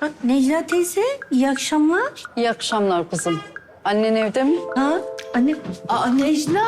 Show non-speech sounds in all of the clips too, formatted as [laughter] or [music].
Ha, Necla teyze, iyi akşamlar. İyi akşamlar kızım. Annen evde mi? Ha, anne. Aa Necla.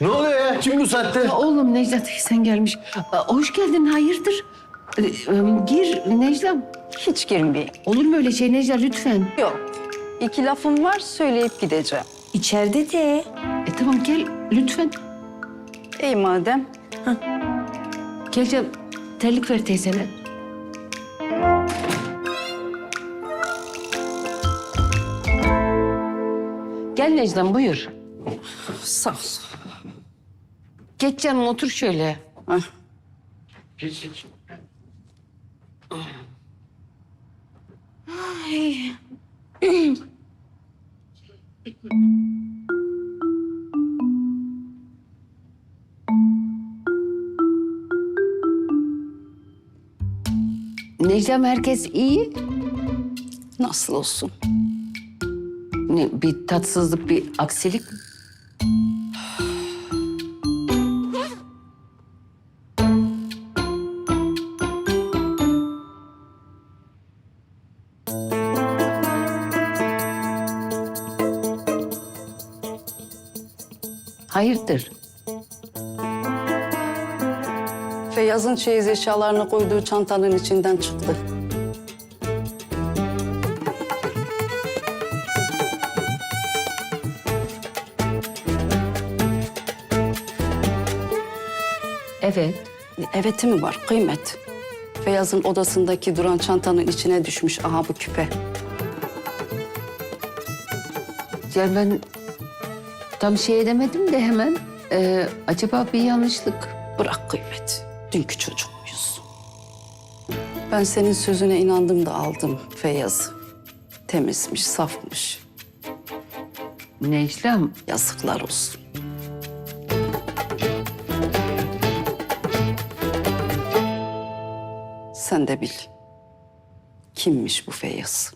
Ne oluyor ya? Kim bu saatte? Ya oğlum Necla teyzen gelmiş. Aa, hoş geldin hayırdır? Ee, gir Necla. Hiç girmeyeyim. Olur mu öyle şey Necla lütfen? Yok. İki lafım var söyleyip gideceğim. İçeride de. E tamam gel lütfen. İyi madem. Gel canım terlik ver teyzene. Gel Necla buyur. Sağ ol. Geç canım otur şöyle. Hah. Necla herkes iyi. Nasıl olsun? Ne, bir tatsızlık, bir aksilik. Hayırdır? Feyyaz'ın çeyiz eşyalarını koyduğu çantanın içinden çıktı. Evet. Eveti mi var kıymet? Feyyaz'ın odasındaki duran çantanın içine düşmüş aha bu küpe. Yani ben tam şey edemedim de hemen. Ee, acaba bir yanlışlık? Bırak kıymet. Dünkü çocuk muyuz? Ben senin sözüne inandım da aldım Feyyaz'ı. Temizmiş, safmış. Necla'm Yazıklar olsun. De bil. Kimmiş bu Feyyaz?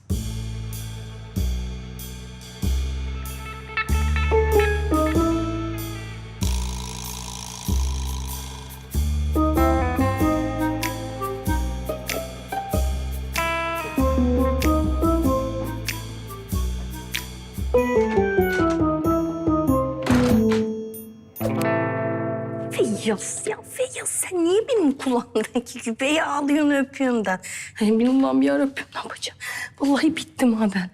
Feyyaz ya Feyyaz sen niye benim kulağımdaki küpeyi alıyorsun öpüyorsun da? Hani benim Allah'ım ya Rabbim ne yapacağım? Vallahi bittim ha ben.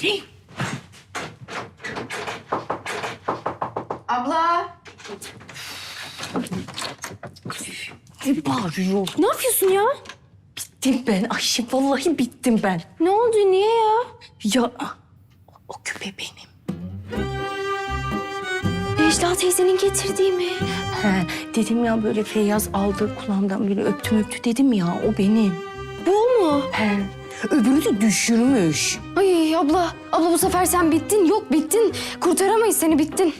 Hey, Abla. ne bağırıyor? Ne yapıyorsun ya? Bittim ben Ayşe vallahi bittim ben. Ne oldu niye ya? Ya o küpe benim. Necla teyzenin getirdiği mi? He, dedim ya böyle Feyyaz aldı kulağımdan böyle öptüm öptü dedim ya o benim. Bu mu? He. Öbürü de düşürmüş. Ay abla. Abla bu sefer sen bittin. Yok bittin. Kurtaramayız seni bittin.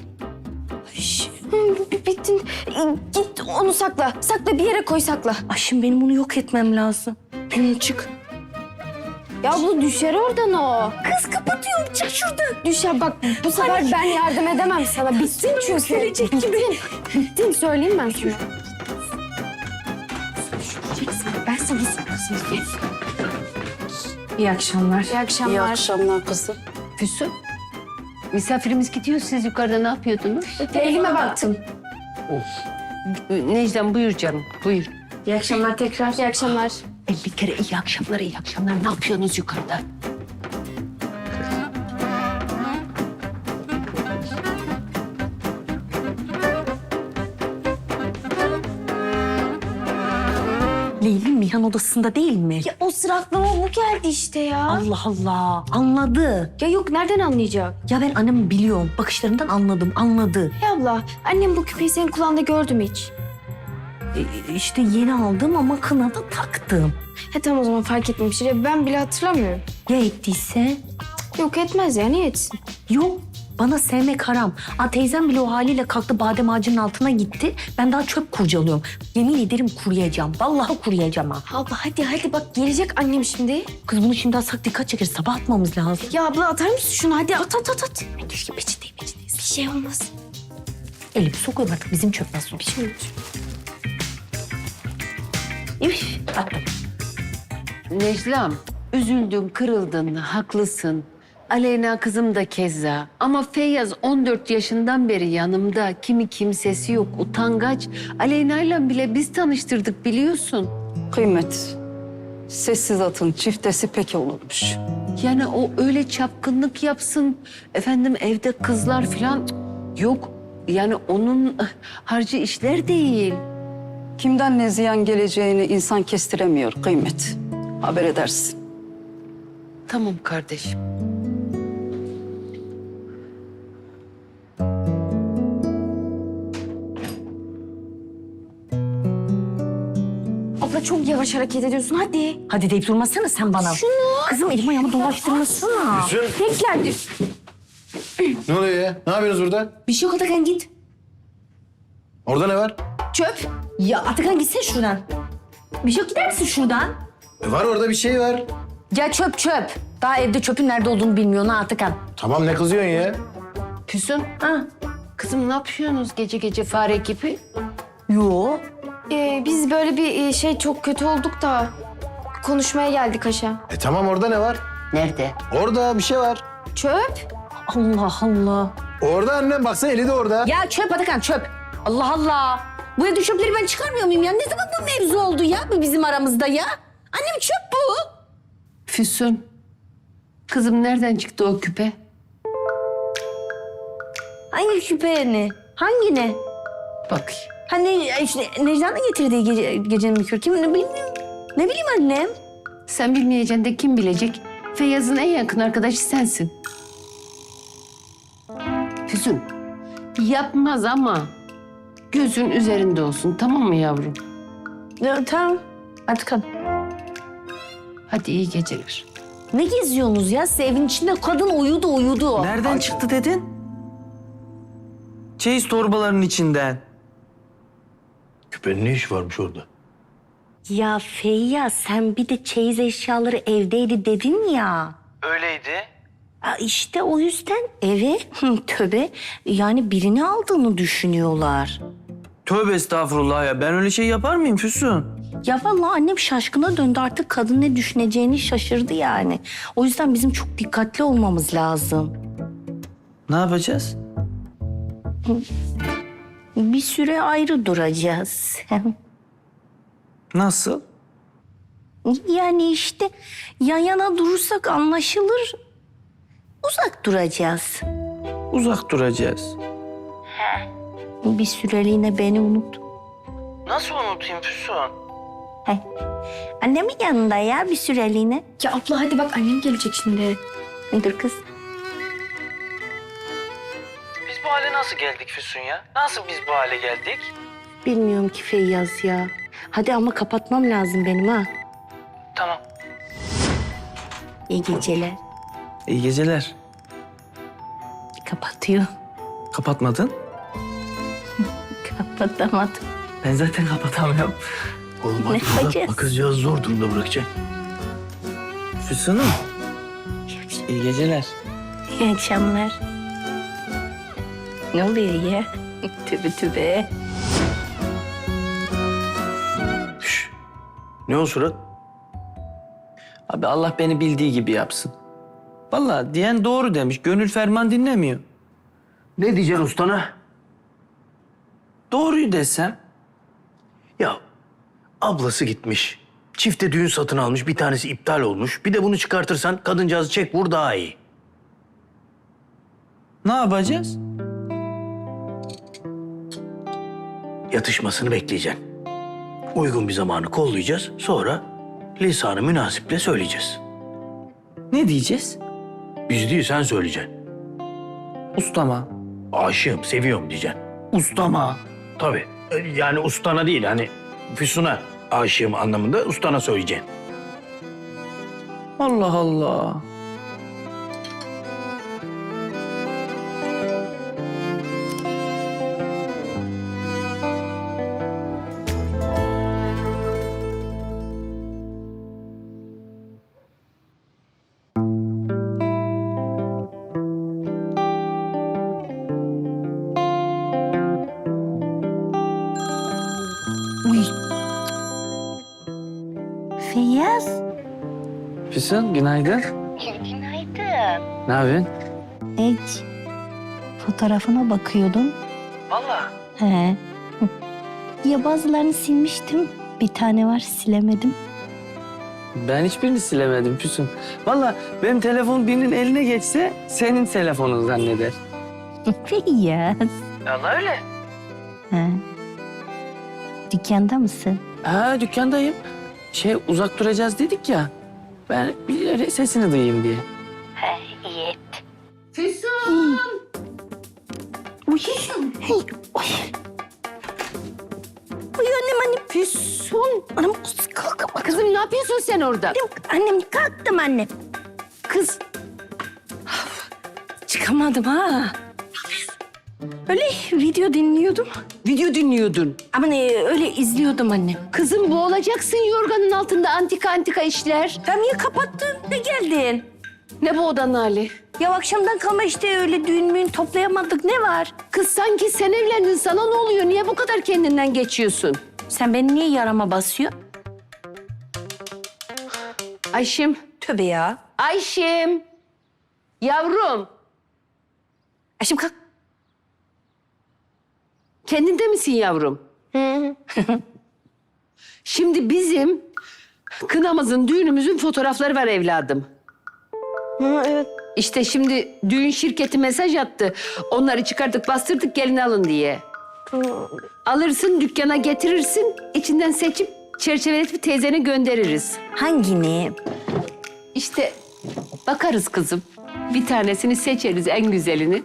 B- bittin. E, Git onu sakla. Sakla bir yere koy sakla. Ayşem benim bunu yok etmem lazım. Benim çık. Ya abla düşer oradan o. Kız kapatıyorum çık şuradan. Düşer bak bu sefer ben yardım edemem sana. Bittin çünkü. Gelecek gibi. Bittin. Bittin söyleyeyim ben sana. Ben sana söyleyeyim. İyi akşamlar. İyi İyi akşamlar. akşamlar kızım. Füsun. Misafirimiz gidiyor. Siz yukarıda ne yapıyordunuz? Elime baktım. Necla'm buyur canım. Buyur. İyi akşamlar tekrar. İyi akşamlar. E, bir kere iyi akşamlar, iyi akşamlar. Ne yapıyorsunuz yukarıda? Leyli Mihan odasında değil mi? Ya o sıra aklıma bu geldi işte ya. Allah Allah anladı. Ya yok nereden anlayacak? Ya ben annemi biliyorum. Bakışlarından anladım anladı. Ya abla annem bu küpeyi senin kulağında gördüm hiç. E, işte yeni aldım ama kınada taktım. He tamam o zaman fark etmemiştir. Ya ben bile hatırlamıyorum. Ya ettiyse? Yok etmez ya niye etsin? Yok. Bana sevmek haram. Aa, teyzem bile o haliyle kalktı badem ağacının altına gitti. Ben daha çöp kurcalıyorum. Yemin ederim kuruyacağım. Vallahi kuruyacağım ha. Abla hadi hadi bak gelecek annem şimdi. Kız bunu şimdi atsak dikkat çeker. Sabah atmamız lazım. Ya abla atar mısın şunu hadi at at at at. Keşke peçeteyi peçeteyi. Bir şey olmaz. Elimi sokuyorum artık bizim çöp nasıl? Bir şey olmaz. Üf, bak. Neclam, üzüldün, kırıldın, haklısın. Aleyna kızım da keza. Ama Feyyaz 14 yaşından beri yanımda. Kimi kimsesi yok, utangaç. Aleyna'yla bile biz tanıştırdık biliyorsun. Kıymet. Sessiz atın çiftesi pek olurmuş. Yani o öyle çapkınlık yapsın. Efendim evde kızlar falan yok. Yani onun eh, harcı işler değil. Kimden ne ziyan geleceğini insan kestiremiyor kıymet. Haber edersin. Tamam kardeşim. Abla çok yavaş hareket ediyorsun hadi. Hadi deyip durmasana sen bana. Şunu. Kızım elim ayağımı dolaştırmasana. Bekler. Ne oluyor ya? Ne yapıyorsunuz burada? Bir şey yok Atakan git. Orada ne var? Çöp. Ya Atakan gitsin şuradan. Bir şey yok gider misin şuradan? E var orada bir şey var. Ya çöp çöp. Daha evde çöpün nerede olduğunu bilmiyorsun ha Atakan. Tamam ne kızıyorsun ya? Füsun, Ha? kızım ne yapıyorsunuz gece gece fare gibi? Yo. Ee, biz böyle bir e, şey çok kötü olduk da konuşmaya geldik aşağı. E tamam orada ne var? Nerede? Orada bir şey var. Çöp. Allah Allah. Orada annem baksana eli de orada. Ya çöp Atakan çöp. Allah Allah. Bu evde çöpleri ben çıkarmıyor muyum ya? Ne zaman bu mevzu oldu ya bu bizim aramızda ya? Annem çöp bu. Füsun, kızım nereden çıktı o küpe? Hangi küpe ne? Hangi ne? Bakayım. Hani işte Necla'nın getirdiği gece, gecenin mükür. Kim ne bileyim. Ne bileyim annem. Sen bilmeyeceksin de kim bilecek? Feyyaz'ın en yakın arkadaşı sensin. Füsun, yapmaz ama gözün üzerinde olsun tamam mı yavrum? Ya, tamam. Atakan. Hadi iyi geceler. Ne geziyorsunuz ya? Siz evin içinde kadın uyudu uyudu. Nereden çıktı dedin? Çeyiz torbalarının içinden. Küpenin ne işi varmış orada? Ya Feyyaz sen bir de çeyiz eşyaları evdeydi dedin ya. Öyleydi. Aa, İşte o yüzden eve töbe yani birini aldığını düşünüyorlar. Tövbe estağfurullah ya. Ben öyle şey yapar mıyım Füsun? Ya vallahi annem şaşkına döndü artık kadın ne düşüneceğini şaşırdı yani. O yüzden bizim çok dikkatli olmamız lazım. Ne yapacağız? Bir süre ayrı duracağız. [laughs] Nasıl? yani işte yan yana durursak anlaşılır. Uzak duracağız. Uzak duracağız. Bir süreliğine beni unut. Nasıl unutayım Füsun? Heh. Annemin yanında ya bir süreliğine. Ya abla hadi bak annem gelecek şimdi. Dur kız. Biz bu hale nasıl geldik Füsun ya? Nasıl biz bu hale geldik? Bilmiyorum ki Feyyaz ya. Hadi ama kapatmam lazım benim ha. Tamam. İyi geceler. İyi geceler. Kapatıyor. Kapatmadın? Kapatamadım. Ben zaten kapatamıyorum. Oğlum Ne hadi yapacağız? Bak kızcağız zor durumda bırakacaksın. Füsun'um. İyi geceler. İyi akşamlar. Ne oluyor ya? [laughs] tübe tübe. Şş. Ne o surat? Abi Allah beni bildiği gibi yapsın. Vallahi diyen doğru demiş. Gönül ferman dinlemiyor. Ne diyeceksin ustana? Doğruyu desem Ya ablası gitmiş. Çifte düğün satın almış. Bir tanesi iptal olmuş. Bir de bunu çıkartırsan kadıncağızı çek vur daha iyi. ne yapacağız? Yatışmasını bekleyeceksin. Uygun bir zamanı kollayacağız. Sonra lisanı münasiple söyleyeceğiz. Ne diyeceğiz? Biz değil sen söyleyeceksin. Ustama. Aşığım, seviyorum diyeceksin. Ustama. Tabii. Yani ustana değil hani Füsun'a aşığım anlamında ustana söyleyeceksin. Allah Allah. Füsun günaydın. Günaydın. Ne yapıyorsun? Hiç. Fotoğrafına bakıyordum. Vallahi. He. Ya bazılarını silmiştim. Bir tane var silemedim. Ben hiçbirini silemedim Füsun. Vallahi benim telefon birinin eline geçse senin telefonun zanneder. [laughs] Feyyaz. Allah öyle. He. Dükkanda mısın? Ha dükkandayım. Şey uzak duracağız dedik ya. Ben bir sesini duyayım diye. Füsun! Uy. Hey. Uy. Uy annem annem. Füsun. Annem kalkma kızım. Kızım ne yapıyorsun sen orada? Annem kalktım annem. Kız Çıkamadım ha. Öyle video dinliyordum. video dinliyordun. Ama ne, öyle izliyordum annem. Kızım boğulacaksın yorganın altında antika antika işler. Sen niye kapattın? Ne geldin? Ne bu odanın hali? Ya akşamdan kalma işte öyle düğün müğün toplayamadık. Ne var? Kız sanki sen evlendin sana ne oluyor? Niye bu kadar kendinden geçiyorsun? Sen beni niye yarama basıyorsun? Ayşim, Tövbe ya. Ayşim. Yavrum, Aşkım kalk. Kendinde misin yavrum? [laughs] Şimdi bizim kınamızın, düğünümüzün fotoğrafları var evladım. Hı, evet. İşte şimdi düğün şirketi mesaj attı. Onları çıkardık, bastırdık gelin alın diye. Alırsın, dükkana getirirsin. içinden seçip çerçeveletip teyzene göndeririz. Hangini? İşte bakarız kızım. Bir tanesini seçeriz en güzelini.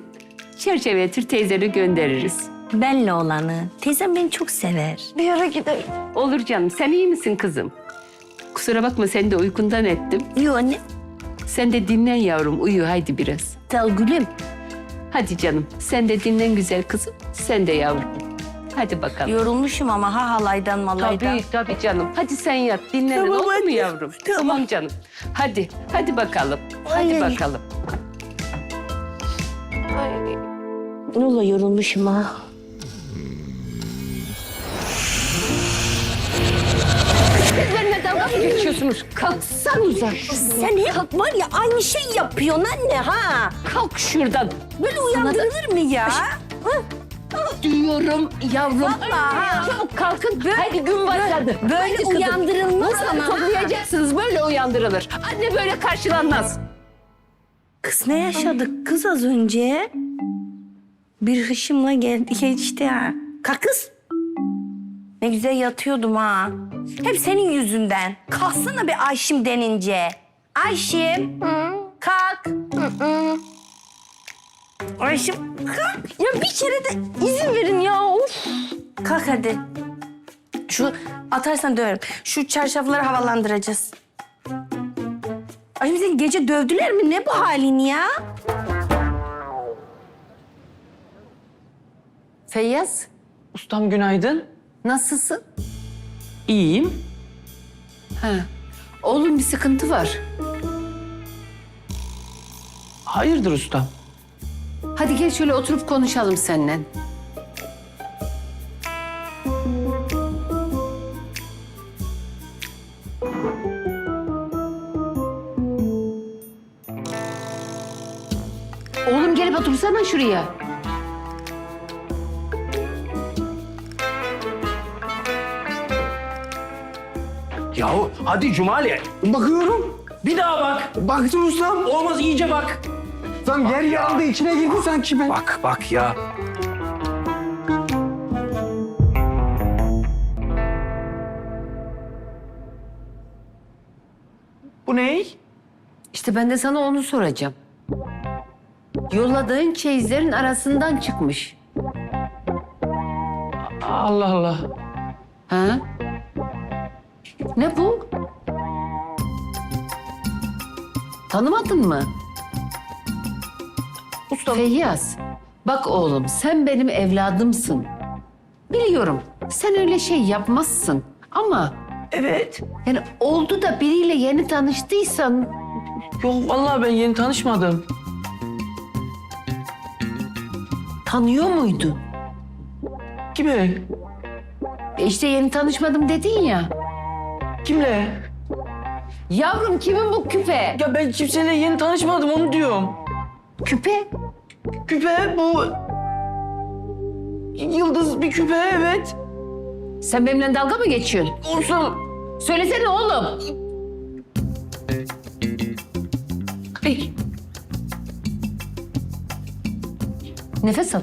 Çerçeveletir teyzene göndeririz. Benle olanı. Teyzem beni çok sever. Bir yere gidelim. Olur canım. Sen iyi misin kızım? Kusura bakma seni de uykundan ettim. Yok anne. Sen de dinlen yavrum. Uyu haydi biraz. Sağ ol gülüm. Hadi canım. Sen de dinlen güzel kızım. Sen de yavrum. Hadi bakalım. Yorulmuşum ama ha halaydan malaydan. Tabii tabii canım. Hadi sen yat. Dinlenin Tamam, oldu mu yavrum? Tamam. canım. Hadi. Hadi bakalım. Hadi Ay. bakalım. Ne oluyor yorulmuşum ha. Dalga geçiyorsunuz? Kalksanıza. Sen hep var ya aynı şey yapıyorsun anne ha. Kalk şuradan. Böyle uyandırılır mı ya? Diyorum yavrum. Vallahi. Çabuk kalkın. Hadi gün başladı. Böyle kızım. uyandırılmaz ama. toplayacaksınız. Böyle uyandırılır. Anne böyle karşılanmaz. Kız ne yaşadık kız az önce? Bir hışımla geldi geçti ha. Kalk kız. Ne güzel yatıyordum ha. Hep senin yüzünden. Kalksana bir Ayşim denince. Ayşim. Kalk. Ayşim kalk. Ya bir kere de izin verin ya. Of. Kalk hadi. Şu atarsan döverim. Şu çarşafları havalandıracağız. Ayşim seni gece dövdüler mi? Ne bu halin ya? Feyyaz Ustam günaydın. Nasılsın? İyiyim. Ha. Oğlum bir sıkıntı var. Hayırdır ustam? Hadi gel şöyle oturup konuşalım seninle. Oğlum gelip otursana şuraya. Yahu hadi Cumali. Bakıyorum. Bir daha bak. Baktım ustam. Olmaz iyice bak. Ustam yer yarıldı içine girdi sanki ben. Bak bak ya. Bu ne? İşte ben de sana onu soracağım. Yolladığın çeyizlerin arasından çıkmış. Allah Allah. Ha? Ne bu? Tanımadın mı? Usta Feyyaz, bak oğlum sen benim evladımsın. Biliyorum sen öyle şey yapmazsın ama Evet. yani oldu da biriyle yeni tanıştıysan Yok vallahi ben yeni tanışmadım. tanıyor muydun? Kimi? E işte yeni tanışmadım dedin ya. Kimle? Yavrum kimin bu küpe? Ya ben kimseyle yeni tanışmadım onu diyorum. Küpe? Küpe bu... Yıldız bir küpe evet. Sen benimle dalga mı geçiyorsun? Olsun. Söylesene oğlum. Ay. Nefes al.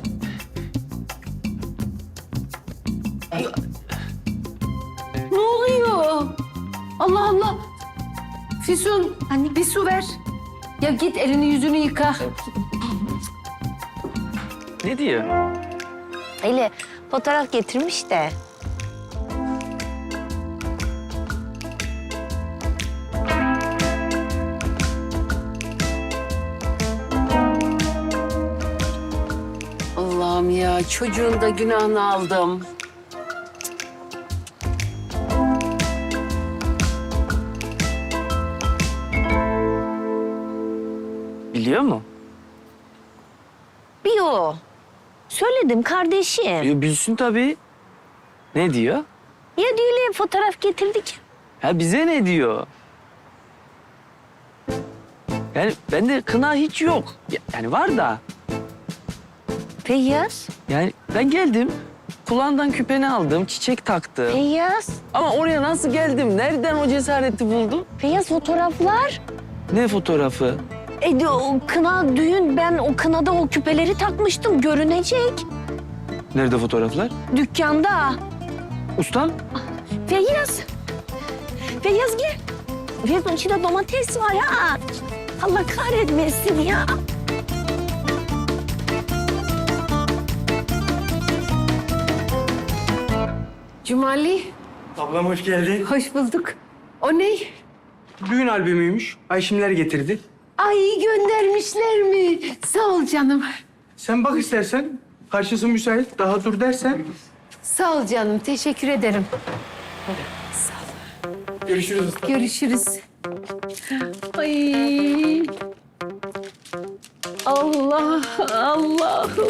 Allah Allah. Füsun, anne bir su ver. Ya git elini yüzünü yıka. Ne diyor? Eli fotoğraf getirmiş de. Allah'ım ya çocuğun da günahını aldım. Söyledim kardeşim. Ya bilsin tabii. Ne diyor? Ya düğüne fotoğraf getirdik. Ha bize ne diyor? Yani bende kına hiç yok. Ya- Yani var da. Feyyaz. Yani ben geldim. Kulağından küpeni aldım, çiçek taktım. Feyyaz. Ama oraya nasıl geldim? Nereden o cesareti buldum? Feyyaz fotoğraflar. Ne fotoğrafı? E, o kına düğün ben o kınada o küpeleri takmıştım görünecek. Nerede fotoğraflar? Dükkanda. Ustam? Feyyaz. Feyyaz gel. Feyyaz'ın içinde domates var ha. Allah kahretmesin ya. Cumali, Ablam hoş geldin. hoş bulduk. O ne? Düğün albümüymüş. Ayşimler getirdi. Ay göndermişler mi? Sağ ol canım. Sen bak istersen. Karşısı müsait. Daha dur dersen. Sağ ol canım. Teşekkür ederim. Görüşürüz. Görüşürüz. Ay. Allah Allah'ım.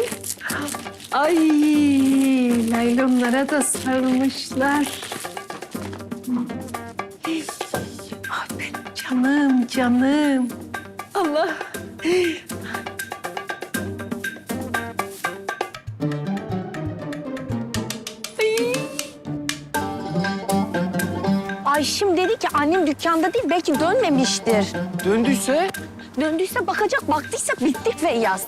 Ay laylonlara da sarılmışlar. Ah benim canım canım. Allah. Ayşim dedi ki annem dükkanda değil belki dönmemiştir. Döndüyse Döndüyse bakacak baktıysak bittik Feyyaz.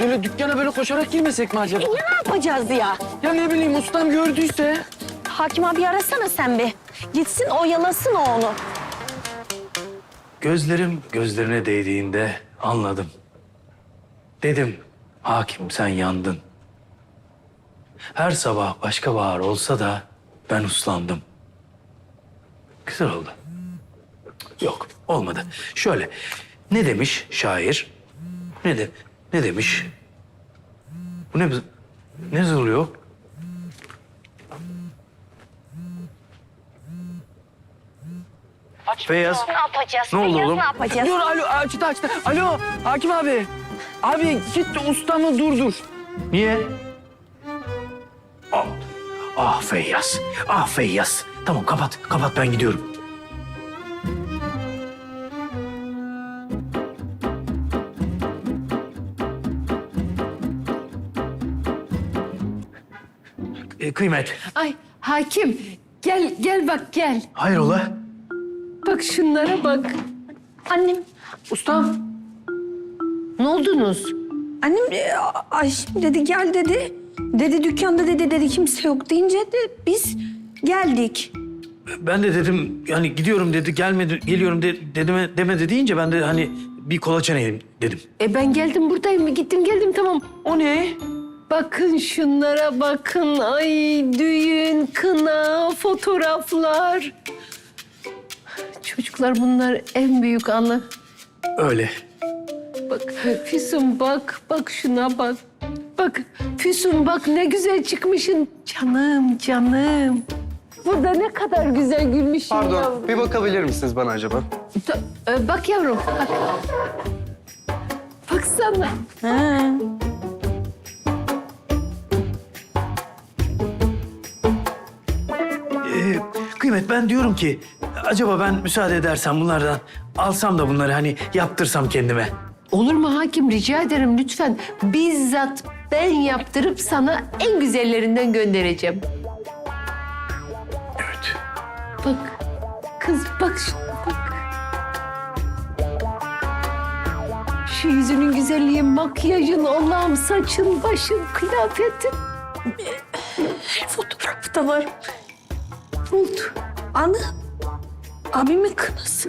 böyle dükkana böyle koşarak girmesek mi acaba? Ya ne yapacağız ya? Ya ne bileyim ustam gördüyse. Hakim abi arasana sen bir. Gitsin oyalasın o onu. Gözlerim gözlerine değdiğinde anladım. Dedim hakim sen yandın. Her sabah başka bahar olsa da ben uslandım. Güzel oldu. Yok olmadı. Şöyle ne demiş şair? Ne de ne demiş? Bu ne ne zırlıyor? Feyyaz. Ne yapacağız? Ne oldu Feyyaz, oğlum? Ne yapacağız? Dur alo açtı açtı. Alo hakim abi. Abi git ustamı durdur. Niye? Ah, ah Feyyaz, ah Feyyaz. Tamam kapat, kapat ben gidiyorum. E, kıymet, Ay hakim gel gel bak gel. hayrola? Bak şunlara bak. Annem, Ustam. Ne oldunuz? annem e, Ayşim dedi gel dedi. Dedi dükkanda dedi dedi kimse yok deyince de biz geldik. Ben de dedim yani gidiyorum dedi, gelmedi, geliyorum de, dedime, demedi deyince ben de hani bir kolaçan yiyeyim dedim. E ben geldim buradayım. Gittim geldim tamam. O ne? Bakın şunlara bakın. Ay düğün, kına, fotoğraflar. Çocuklar bunlar en büyük anı. Öyle. Bak Füsun bak, bak şuna bak. Bak Füsun bak ne güzel çıkmışsın. Canım, canım. Burada ne kadar güzel gülmüşsün Pardon. yavrum. Bir bakabilir misiniz bana acaba? Ta- e, bak yavrum, bak. Baksana. Ee, kıymet ben diyorum ki acaba ben müsaade edersem bunlardan alsam da bunları hani yaptırsam kendime. Olur mu hakim rica ederim lütfen. Bizzat ben yaptırıp sana en güzellerinden göndereceğim. Bak kız bak şuna bak. Şu yüzünün güzelliği, makyajın, Allah'ım saçın, başın, kıyafetin. Fotoğrafı da var. Oldu. Ana. Abimin kınası.